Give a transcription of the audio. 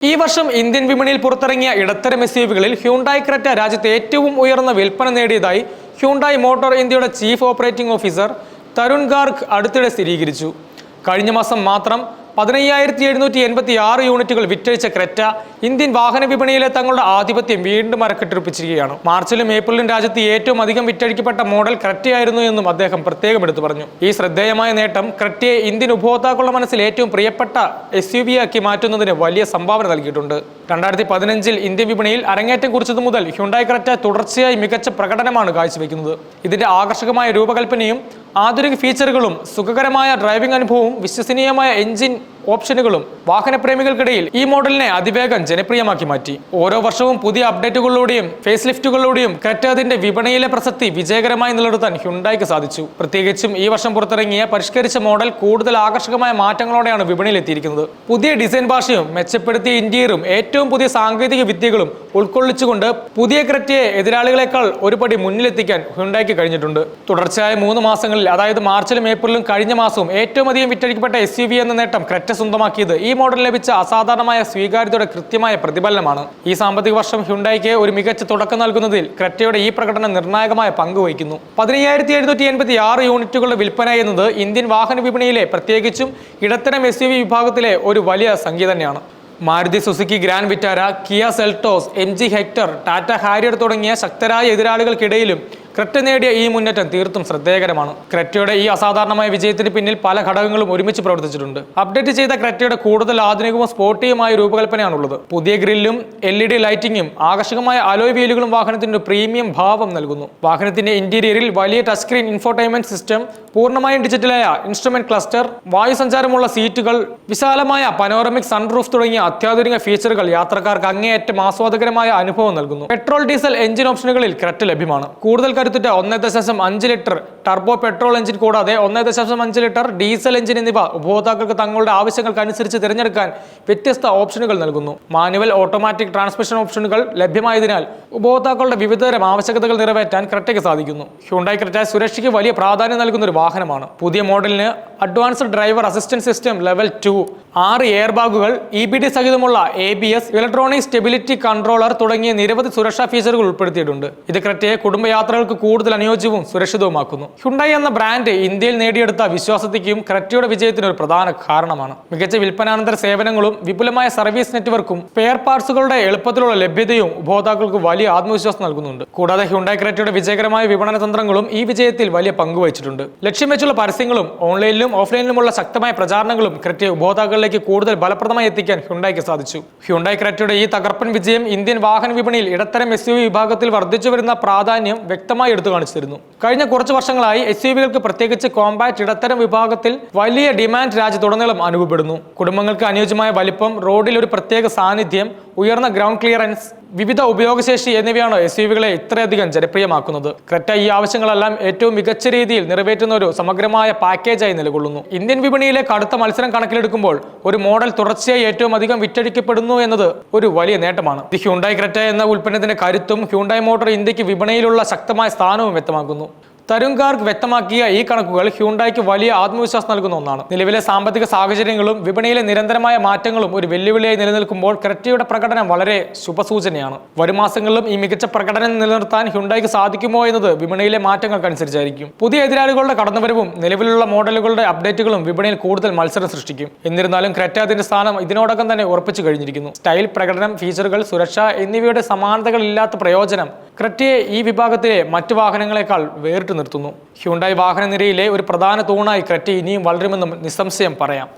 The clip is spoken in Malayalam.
ഈ വർഷം ഇന്ത്യൻ വിപണിയിൽ പുറത്തിറങ്ങിയ ഇടത്തരം എസ് യുവികളിൽ ഹ്യൂണ്ടായി ക്രെറ്റ രാജ്യത്ത് ഏറ്റവും ഉയർന്ന വിൽപ്പന നേടിയതായി ഹ്യൂണ്ടായി മോട്ടോർ ഇന്ത്യയുടെ chief operating officer Tarun Garg അടുത്തിടെ സ്ഥിരീകരിച്ചു. കഴിഞ്ഞ മാസം മാത്രം പതിനയ്യായിരത്തി എഴുന്നൂറ്റി എൺപത്തി ആറ് യൂണിറ്റുകൾ വിറ്റഴിച്ച ക്രെറ്റ ഇന്ത്യൻ വാഹന വിപണിയിലെ തങ്ങളുടെ ആധിപത്യം വീണ്ടും അരക്കെട്ടിരിപ്പിച്ചിരിക്കുകയാണ് മാർച്ചിലും ഏപ്രിലും രാജ്യത്ത് ഏറ്റവും അധികം വിറ്റഴിക്കപ്പെട്ട മോഡൽ ക്രെറ്റയായിരുന്നു എന്നും അദ്ദേഹം പ്രത്യേകം എടുത്തു പറഞ്ഞു. ഈ ശ്രദ്ധേയമായ നേട്ടം ക്രെറ്റയെ ഇന്ത്യൻ ഉപഭോക്താക്കളുടെ മനസ്സിൽ ഏറ്റവും പ്രിയപ്പെട്ട എസ് യു വി ആക്കി മാറ്റുന്നതിന് വലിയ സംഭാവന നൽകിയിട്ടുണ്ട്. രണ്ടായിരത്തി പതിനഞ്ചിൽ ഇന്ത്യൻ വിപണിയിൽ അരങ്ങേറ്റം കുറിച്ചത് മുതൽ ഹ്യുണ്ടായി ക്രെറ്റ തുടർച്ചയായി മികച്ച പ്രകടനമാണ് കാഴ്ചവെക്കുന്നത്. ഇതിന്റെ ആകർഷകമായ രൂപകൽപ്പനയും ആധുനിക ഫീച്ചറുകളും സുഖകരമായ ഡ്രൈവിംഗ് അനുഭവവും വിശ്വസനീയമായ എഞ്ചിൻ ഓപ്ഷനുകളും വാഹനപ്രേമികൾക്കിടയിൽ ഈ മോഡലിനെ അതിവേഗം ജനപ്രിയമാക്കി മാറ്റി. ഓരോ വർഷവും പുതിയ അപ്ഡേറ്റുകളിലൂടെയും ഫേസ് ലിഫ്റ്റുകളിലൂടെയും ക്രെറ്റ അതിന്റെ വിപണിയിലെ പ്രസക്തി വിജയകരമായി നിലനിർത്താൻ ഹ്യുണ്ടായിക്ക് സാധിച്ചു. പ്രത്യേകിച്ചും ഈ വർഷം പുറത്തിറങ്ങിയ പരിഷ്കരിച്ച മോഡൽ കൂടുതൽ ആകർഷകമായ മാറ്റങ്ങളോടെയാണ് വിപണിയിൽ എത്തിയിരിക്കുന്നത് പുതിയ ഡിസൈൻ ഭാഷയും മെച്ചപ്പെടുത്തിയ ഇന്റീരിയറും ഏറ്റവും പുതിയ സാങ്കേതിക വിദ്യകളും ഉൾക്കൊള്ളിച്ചുകൊണ്ട് പുതിയ ക്രെറ്റയെ എതിരാളികളെക്കാൾ ഒരുപടി മുന്നിലെത്തിക്കാൻ ഹ്യുണ്ടായിക്ക് കഴിഞ്ഞിട്ടുണ്ട്. തുടർച്ചയായ മൂന്ന് മാസങ്ങളിൽ അതായത് മാർച്ചിലും ഏപ്രിലും കഴിഞ്ഞ മാസവും ഏറ്റവും അധികം വിറ്റഴിക്കപ്പെട്ട എസ് എന്ന നേട്ടം ക്രെറ്റ സ്വന്തമാക്കിയത് ഈ മോഡൽ ലഭിച്ച അസാധാരണമായ സ്വീകാര്യതയുടെ കൃത്യമായ പ്രതിഫലനമാണ്. ഈ സാമ്പത്തിക വർഷം ഹ്യുണ്ടായിക്ക് ഒരു മികച്ച തുടക്കം നൽകുന്നതിൽ ക്രെറ്റയുടെ ഈ പ്രകടനം നിർണായകമായ പങ്ക് വഹിക്കുന്നു. പതിനയ്യായിരത്തി എഴുന്നൂറ്റി എൺപത്തി ആറ് യൂണിറ്റുകളുടെ വിൽപ്പന എന്നത് ഇന്ത്യൻ വാഹന വിപണിയിലെ പ്രത്യേകിച്ചും ഇടത്തരം എസ് വിഭാഗത്തിലെ ഒരു വലിയ സംഖ്യ തന്നെയാണ്. Maruti Suzuki Grand Vitara Kia Seltos M G Hector Tata Harrier തുടങ്ങിയ ശക്തരായ എതിരാളികൾക്കിടയിലും ക്രെറ്റ നേടിയ ഈ മുന്നേറ്റം തീർത്തും ശ്രദ്ധേയകരമാണ്. ക്രെറ്റയുടെ ഈ അസാധാരണമായ വിജയത്തിന് പിന്നിൽ പല ഘടകങ്ങളും ഒരുമിച്ച് പ്രവർത്തിച്ചിട്ടുണ്ട്. അപ്ഡേറ്റ് ചെയ്ത ക്രെറ്റയുടെ കൂടുതൽ ആധുനികവും സ്പോർട്ടിയുമായ രൂപകൽപ്പനയാണുള്ളത്. പുതിയ ഗ്രില്ലും എൽ ഇ ഡി ലൈറ്റിംഗും ആകർഷകമായ അലോയ് വീലുകളും വാഹനത്തിന് ഒരു പ്രീമിയം ഭാവം നൽകുന്നു. വാഹനത്തിന്റെ ഇന്റീരിയറിൽ വലിയ ടച്ച് സ്ക്രീൻ ഇൻഫോർടൈൻമെന്റ് സിസ്റ്റം പൂർണമായും ഡിജിറ്റലായ ഇൻസ്ട്രുമെന്റ് ക്ലസ്റ്റർ വായുസഞ്ചാരമുള്ള സീറ്റുകൾ വിശാലമായ പനോറമിക് സൺറൂഫ് തുടങ്ങിയ അത്യാധുനിക ഫീച്ചറുകൾ യാത്രക്കാർക്ക് അങ്ങേയറ്റം ആസ്വാദകരമായ അനുഭവം നൽകുന്നു. പെട്രോൾ ഡീസൽ എഞ്ചിൻ ഓപ്ഷനുകളിൽ ക്രെറ്റ ലഭ്യമാണ്. കൂടുതൽ കരുത്തുറ്റ ഒന്നേ ദശാംശം അഞ്ച് ലിറ്റർ ടർബോ പെട്രോൾ എഞ്ചിൻ കൂടാതെ ഒന്നേ ദശാംശം അഞ്ച് ലിറ്റർ ഡീസൽ എഞ്ചിൻ എന്നിവ ഉപഭോക്താക്കൾക്ക് തങ്ങളുടെ ആവശ്യങ്ങൾക്കനുസരിച്ച് തിരഞ്ഞെടുക്കാൻ വ്യത്യസ്ത ഓപ്ഷനുകൾ നൽകുന്നു. മാനുവൽ ഓട്ടോമാറ്റിക് ട്രാൻസ്മിഷൻ ഓപ്ഷനുകൾ ലഭ്യമായതിനാൽ ഉപഭോക്താക്കളുടെ വിവിധതരം ആവശ്യകതകൾ നിറവേറ്റാൻ ക്രെറ്റയ്ക്ക് സാധിക്കുന്നു. ഹ്യുണ്ടായി ക്രെറ്റ സുരക്ഷയ്ക്ക് വലിയ പ്രാധാന്യം നൽകുന്ന ഒരു വാഹനമാണ്. പുതിയ മോഡലിന് advanced driver assistance system level two ആറ് എയർ ബാഗുകൾ E B D സഹിതമുള്ള A B S electronic stability controller തുടങ്ങിയ നിരവധി സുരക്ഷാ ഫീച്ചറുകൾ ഉൾപ്പെടുത്തിയിട്ടുണ്ട്. ഇത് ക്രെറ്റയെ കുടുംബയാത്രകൾക്ക് കൂടുതൽ അനുയോജ്യവും സുരക്ഷിതവുമാക്കുന്നു. ഹ്യുണ്ടായി എന്ന ബ്രാൻഡ് ഇന്ത്യയിൽ നേടിയെടുത്ത വിശ്വാസത്തിക്കും ക്രെറ്റയുടെ വിജയത്തിന് ഒരു പ്രധാന കാരണമാണ്. മികച്ച വിൽപ്പനാനന്തര സേവനങ്ങളും വിപുലമായ സർവീസ് നെറ്റ്വർക്കും പെയർ പാർട്സുകളുടെ എളുപ്പത്തിലുള്ള ലഭ്യതയും ഉപഭോക്താക്കൾക്ക് വലിയ ആത്മവിശ്വാസം നൽകുന്നുണ്ട്. കൂടാതെ ഹ്യുണ്ടായി ക്രെറ്റയുടെ വിജയകരമായ വിപണന തന്ത്രങ്ങളും ഈ വിജയത്തിൽ വലിയ പങ്കുവച്ചിട്ടുണ്ട് ലക്ഷ്യം വെച്ചുള്ള പരസ്യങ്ങളും ഓൺലൈനിലും ഓഫ്ലൈനിലുമുള്ള ശക്തമായ പ്രചാരണങ്ങളും ക്രെറ്റയെ ഉപഭോക്താക്കളിലേക്ക് കൂടുതൽ ഫലപ്രദമായി എത്തിക്കാൻ ഹ്യുണ്ടായിക്ക് സാധിച്ചു. ഹ്യുണ്ടായി ക്രെറ്റയുടെ ഈ തകർപ്പൻ വിജയം ഇന്ത്യൻ വാഹന വിപണിയിൽ ഇടത്തരം എസ് വിഭാഗത്തിൽ വർദ്ധിച്ചു വരുന്ന പ്രാധാന്യം വ്യക്തമായി എടുത്തു കാണിച്ചു തരുന്നു കഴിഞ്ഞ കുറച്ച് വർഷങ്ങളായി എസ് യു പ്രത്യേകിച്ച് കോമ്പാക്ട് ഇടത്തരം വിഭാഗത്തിൽ വലിയ ഡിമാൻഡ് രാജ്യത്തുടനീളം അനുഭവപ്പെടുന്നു. കുടുംബങ്ങൾക്ക് അനുയോജ്യമായ വലിപ്പം റോഡിൽ ഒരു പ്രത്യേക സാന്നിധ്യം ഉയർന്ന ഗ്രൗണ്ട് ക്ലിയറൻസ് വിവിധ ഉപയോഗശേഷി എന്നിവയാണ് എസ് യു വികളെ ഇത്രയധികം ജനപ്രിയമാക്കുന്നത്. ക്രെറ്റ ഈ ആവശ്യങ്ങളെല്ലാം ഏറ്റവും മികച്ച രീതിയിൽ നിറവേറ്റുന്ന ഒരു സമഗ്രമായ പാക്കേജായി നിലകൊള്ളുന്നു. ഇന്ത്യൻ വിപണിയിലെ കടുത്ത മത്സരം കണക്കിലെടുക്കുമ്പോൾ ഒരു മോഡൽ തുടർച്ചയായി ഏറ്റവും അധികം വിറ്റഴിക്കപ്പെടുന്നു എന്നത് ഒരു വലിയ നേട്ടമാണ്. ഇത് ഹ്യൂണ്ടായി ക്രെറ്റ എന്ന ഉൽപ്പന്നത്തിന്റെ കരുത്തും ഹ്യൂണ്ടായി മോട്ടോർ ഇന്ത്യയ്ക്ക് വിപണിയിലുള്ള ശക്തമായ സ്ഥാനവും വ്യക്തമാക്കുന്നു. തരുൺ ഗാർഗ് വ്യക്തമാക്കിയ ഈ കണക്കുകൾ ഹ്യൂണ്ടായിക്ക് വലിയ ആത്മവിശ്വാസം നൽകുന്ന ഒന്നാണ്. നിലവിലെ സാമ്പത്തിക സാഹചര്യങ്ങളും വിപണിയിലെ നിരന്തരമായ മാറ്റങ്ങളും ഒരു വെല്ലുവിളിയായി നിലനിൽക്കുമ്പോൾ ക്രെറ്റയുടെ പ്രകടനം വളരെ ശുഭസൂചനയാണ്. വരും മാസങ്ങളിലും ഈ മികച്ച പ്രകടനം നിലനിർത്താൻ ഹ്യുണ്ടായിക്ക് സാധിക്കുമോ എന്നത് വിപണിയിലെ മാറ്റങ്ങൾക്കനുസരിച്ചായിരിക്കും. പുതിയ എതിരാളികളുടെ കടന്നുവരവും നിലവിലുള്ള മോഡലുകളുടെ അപ്ഡേറ്റുകളും വിപണിയിൽ കൂടുതൽ മത്സരം സൃഷ്ടിക്കും. എന്നിരുന്നാലും ക്രെറ്റ അതിന്റെ സ്ഥാനം ഇതിനോടകം തന്നെ ഉറപ്പിച്ചു കഴിഞ്ഞിരിക്കുന്നു. സ്റ്റൈൽ പ്രകടനം ഫീച്ചറുകൾ സുരക്ഷ എന്നിവയുടെ സമാനതകളില്ലാത്ത പ്രയോജനം ക്രെറ്റയെ ഈ വിഭാഗത്തിലെ മറ്റു വാഹനങ്ങളെക്കാൾ വേറിട്ട് നിർത്തുന്നു. ഹ്യുണ്ടായി വാഹനനിരയിലെ ഒരു പ്രധാന തൂണായി ക്രെറ്റ ഇനിയും വളരുമെന്നും നിസ്സംശയം പറയാം.